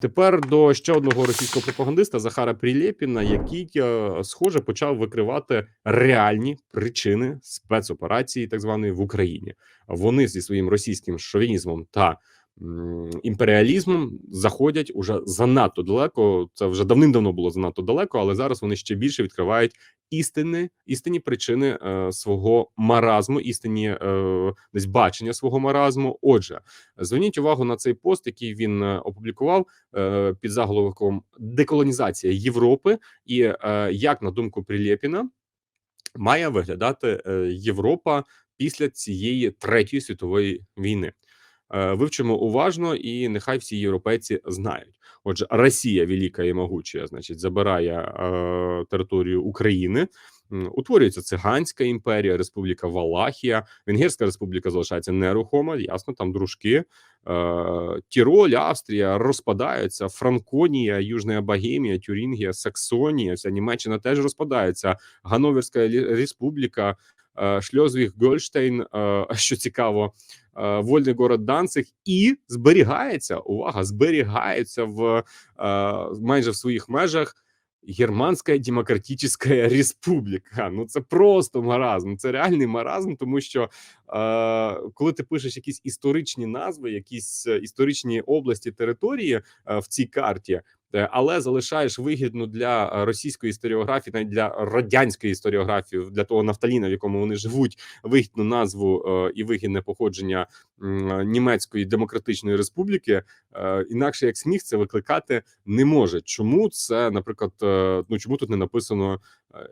Тепер до ще одного російського пропагандиста Захара Прилєпіна, який, е, схоже, почав викривати реальні причини спецоперації, так званої в Україні. Вони зі своїм російським шовінізмом та імперіалізмом заходять уже занадто далеко. Це вже давним-давно було занадто далеко, але зараз вони ще більше відкривають істини, істинні причини е, свого маразму, істинні е, десь бачення свого маразму. Отже, зверніть увагу на цей пост, який він е, опублікував е, під заголовком Деколонізація Європи, і е, як на думку Прилєпіна має виглядати е, Європа після цієї третьої світової війни. Е, Вивчимо уважно, і нехай всі європейці знають. Отже, Росія велика і могуча, значить, забирає е, територію України. Утворюється циганська імперія, Республіка Валахія, Венгерська республіка залишається нерухома. Ясно, там дружки. Е, Тіроль, Австрія розпадаються, Франконія, Южна Богемія, Тюрінгія, Саксонія, вся Німеччина теж розпадається. Гановерська Лі- республіка, Шльозвіг, Гольштейн, е, що цікаво, е, вольний город Данциг і зберігається. Увага, зберігається в е, майже в своїх межах. Германська демократична республіка. Ну це просто маразм. Це реальний маразм, тому що е, коли ти пишеш якісь історичні назви, якісь е, історичні області території е, в цій карті, е, але залишаєш вигідну для е, російської історіографії, навіть для радянської історіографії, для того нафталіна, в якому вони живуть, вигідну назву е, і вигідне походження німецької демократичної республіки. Е, інакше як сміх це викликати не може. Чому це, наприклад, е, ну чому тут не написано? е,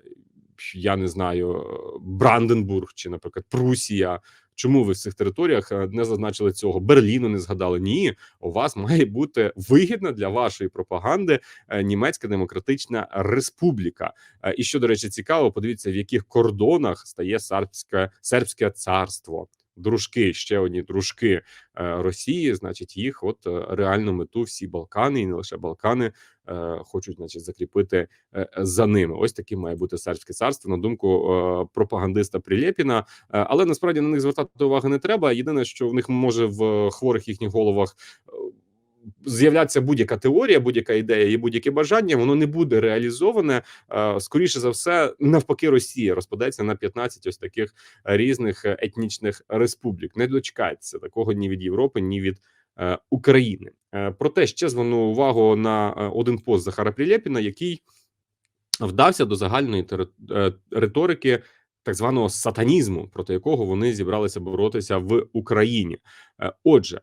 Я не знаю, е, Бранденбург чи, наприклад, Прусія. Чому ви в цих територіях е, не зазначили цього? Берліну не згадали? Ні, у вас має бути вигідна для вашої пропаганди е, німецька демократична республіка. Е, І що до речі, цікаво, подивіться, в яких кордонах стає сербське сербське царство. Дружки, ще одні дружки е, Росії, значить, їх от е, реальну мету всі Балкани, і не лише Балкани, е, хочуть, значить, закріпити за ними. Ось таким має бути сербське царство, на думку пропагандиста Прилєпіна. Але насправді на них звертати уваги не треба. Єдине, що в них може в хворих їхніх головах. З'являться будь-яка теорія, будь-яка ідея і будь-яке бажання, воно не буде реалізоване. Е, Скоріше за все, навпаки, Росія розпадеться на 15 ось таких різних етнічних республік. Не дочекається такого ні від Європи, ні від е, України. Е, Проте ще зверну увагу на один пост Захара Прилєпіна, який вдався до загальної риторики так званого сатанізму, проти якого вони зібралися боротися в Україні. Отже,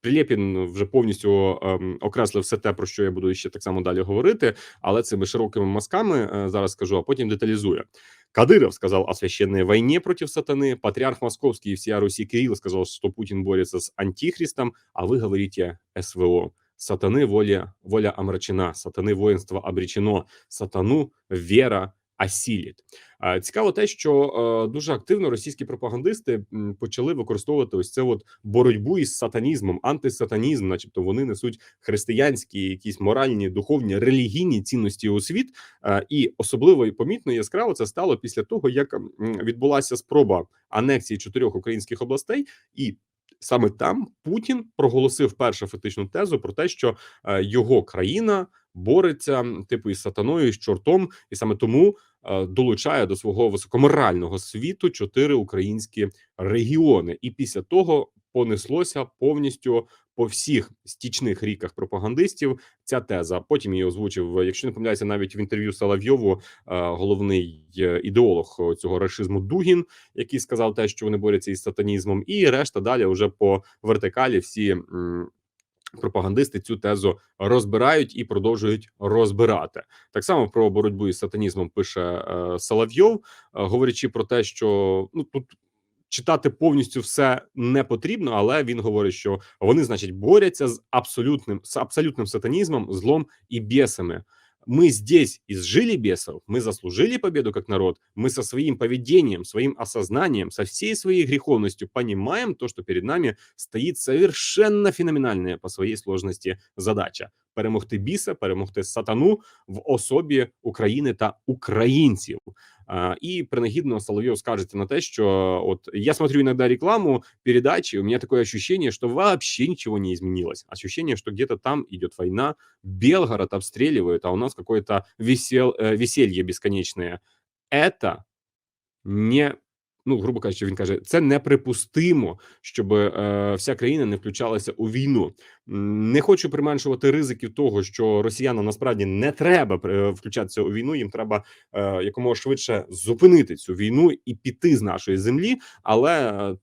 Прилєпін вже повністю ем, окреслив все те, про що я буду ще так само далі говорити, але цими широкими мазками е, зараз скажу, а потім деталізую. Кадыров сказал о священной войне против сатаны, патриарх Московский и всея Руси Кирилл сказал, что Путин борется с антихристом, а вы говорите СВО. Сатаны воля, воля омрачена, сатаны воинство обречено, сатану вера осіліт. А, Цікаво те, що е, дуже активно російські пропагандисти почали використовувати ось це от боротьбу із сатанізмом, антисатанізм, начебто вони несуть християнські, якісь моральні, духовні, релігійні цінності у світ. Е, І особливо і помітно яскраво це стало після того, як відбулася спроба анексії чотирьох українських областей, і саме там Путін проголосив першу фактичну тезу про те, що е, його країна бореться типу із сатаною, і з чортом, і саме тому е, долучає до свого високоморального світу чотири українські регіони, і після того понеслося повністю по всіх стічних ріках пропагандистів ця теза. Потім її озвучив, якщо не помиляюся, навіть в інтерв'ю Соловйову, е, головний е, ідеолог цього рашизму Дугін, який сказав те, що вони борються із сатанізмом, і решта далі вже по вертикалі всі. Пропагандисти цю тезу розбирають і продовжують розбирати так само про боротьбу із сатанізмом. Пише е, Соловйов, е, говорячи про те, що ну тут читати повністю все не потрібно, але він говорить, що вони, значить, борються з абсолютним з абсолютним сатанізмом, злом і бісами. Мы здесь изжили бесов, мы заслужили победу как народ, мы со своим поведением, своим осознанием, со всей своей греховностью понимаем то, что перед нами стоит совершенно феноменальная по своей сложности задача перемогти біса, перемогти сатану в особі України та українців. А, И принагидно Соловьев скажете на те, что вот я смотрю иногда рекламу передачи, у меня такое ощущение, что вообще ничего не изменилось. Ощущение, что где-то там идет война, Белгород обстреливают, а у нас какое-то весел, э, веселье бесконечное. Это не ну, грубо кажучи, він каже, це неприпустимо, щоб е, вся країна не включалася у війну. Не хочу применшувати ризиків того, що росіянам насправді не треба е, включатися у війну. Їм треба е, якомога швидше зупинити цю війну і піти з нашої землі. Але е,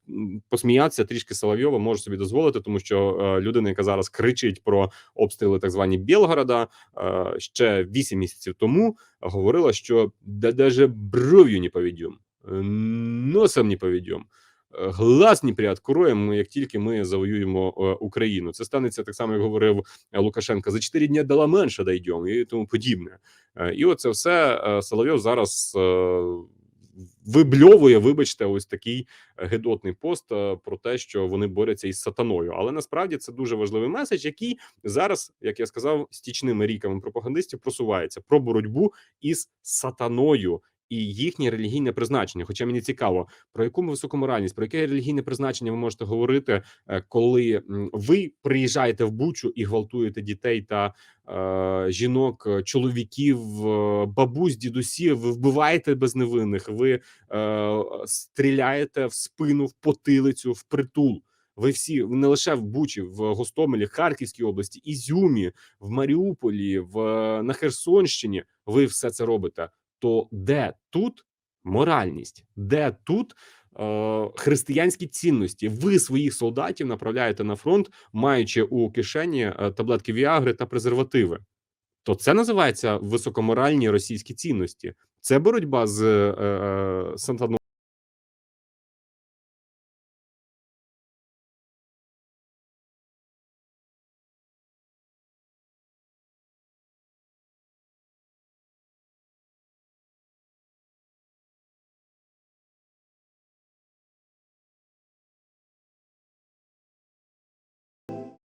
посміятися трішки Соловйова може собі дозволити, тому що е, людина, яка зараз кричить про обстріли так звані Білгорода, е, ще 8 місяців тому говорила, що да даже бров'ю не поведем, е, носом не поведем. е, Глаз не приоткроємо, як тільки ми завоюємо е, Україну. Це станеться так само, як говорив е, Лукашенко. За 4 дні до Ла-Менша дійдемо і тому подібне. І оце все Соловйов зараз вибльовує, вибачте, ось такий гидотний пост про те, що вони борються із сатаною. Але насправді це дуже важливий меседж, який зараз, як я сказав, стічними ріками пропагандистів просувається про боротьбу із сатаною. І їхнє релігійне призначення. Хоча мені цікаво, про яку високоморальність, про яке релігійне призначення ви можете говорити, е, коли ви приїжджаєте в Бучу і гвалтуєте дітей та е, жінок, е, чоловіків, е, бабусь, дідусів, ви вбиваєте безневинних, ви е, стріляєте в спину, в потилицю, в притул. Ви всі не лише в Бучі, в Гостомелі, Харківській області, Ізюмі, в Маріуполі, в на Херсонщині. Ви все це робите. То де тут моральність? Де тут е, християнські цінності? Ви своїх солдатів направляєте на фронт, маючи у кишені е, таблетки Віагри та презервативи. То це називається високоморальні російські цінності. Це боротьба з е, е, сатаною.